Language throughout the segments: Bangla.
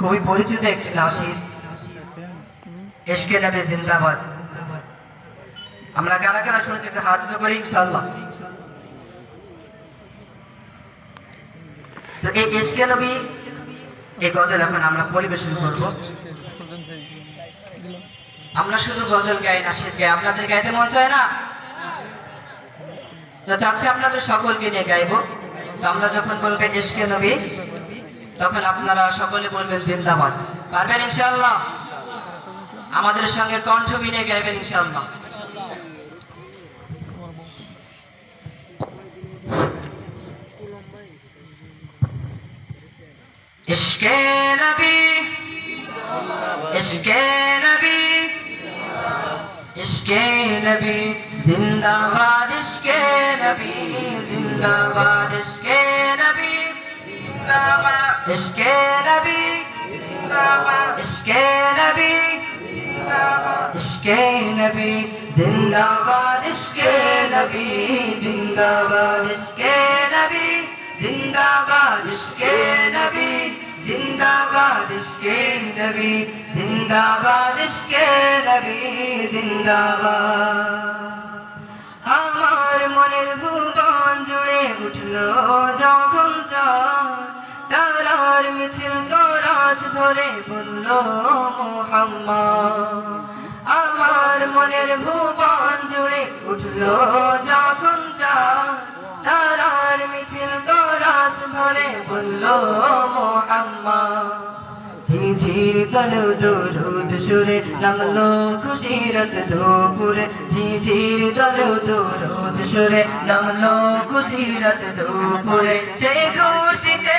খুবই পরিচিত একটি নাসির। এসকে নবী জিন্দাবাদ। আমরা কারা কারা শুনেছি একটু হাত করি ইনশাল্লাহ তো এই এসকে নবী, এই গজল এখন আমরা পরিবেশন করব। আমরা শুধু গজল গাই, নাসির গাই। আপনাদের গাইতে মন চায় না? তো চাচ্ছি আপনাদের সকলকে নিয়ে গাইবো। তো আমরা যখন বলব এসকে নবী তখন আপনারা সকলে বলবেন, জিন্দাবাদ। পারবেন ইনশাআল্লাহ? আমাদের সঙ্গে কণ্ঠ মিলে গাইবেন ইনশাআল্লাহ। ইশকে নবী নবী নবী, জিন্দাবাদ নবী, জিন্দাবাদ ইশকে নবী জিন্দাবাদ। ইশকে নবী জিন্দাবাদ। ইশকে নবী জিন্দাবাদ। ইশকে নবী জিন্দাবাদ। ইশকে নবী জিন্দাবাদ। নবী জিন্দাবাদ। দরাজ ধরে বলল আমার মনের ভুবন জুড়ে উঠল যখন তারার মিছিল দরাজ ধরে বলল মোহাম্মদ। ঝিঝির দরুদ সুরে নামলো খুশিরত দুপুরে। ঝিঝির দরুদ সুরে নামলো খুশিরত দুপুরে। খুশিতে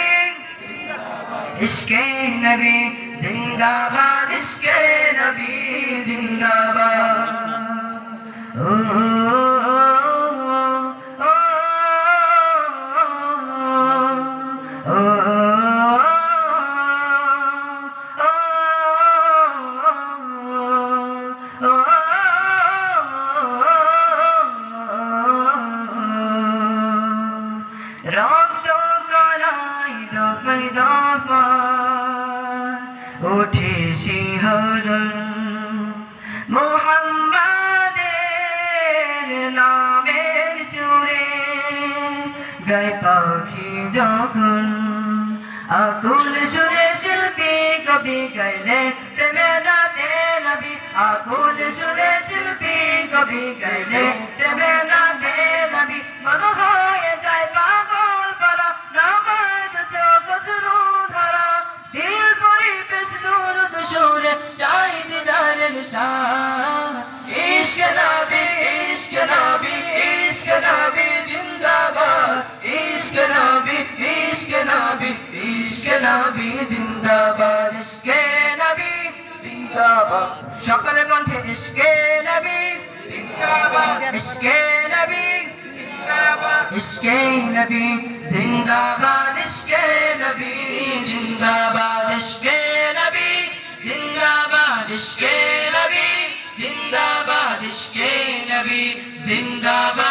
ইশক নবী জিন্দাবাদ নবী নবী জিন্দাবাদ ওঠে শিহরণ। মোহাম্মদের নামের সুরে গায় পাখি যখন। আকুল সুরে শিল্পী কবি গাইলে প্রেমে নাতে নবী। আকুল সুরে শিল্পী কবি গাইলে ইশকে নবী ইশকে নবী ইশকে নবী জিন্দাবাদ ইশকে নবী জিন্দাবাদ সকালে কণ্ঠে ইশকে নবী জিন্দাবাদ ইশকে নবী জিন্দাবাদ ইশকে নবী জিন্দাবাদ ইশকে নবী জিন্দাবাদ ইশকে নবী জিন্দাবাদ ইশকে নবী জিন্দাবাদ ইশকে নবী জিন্দাবাদ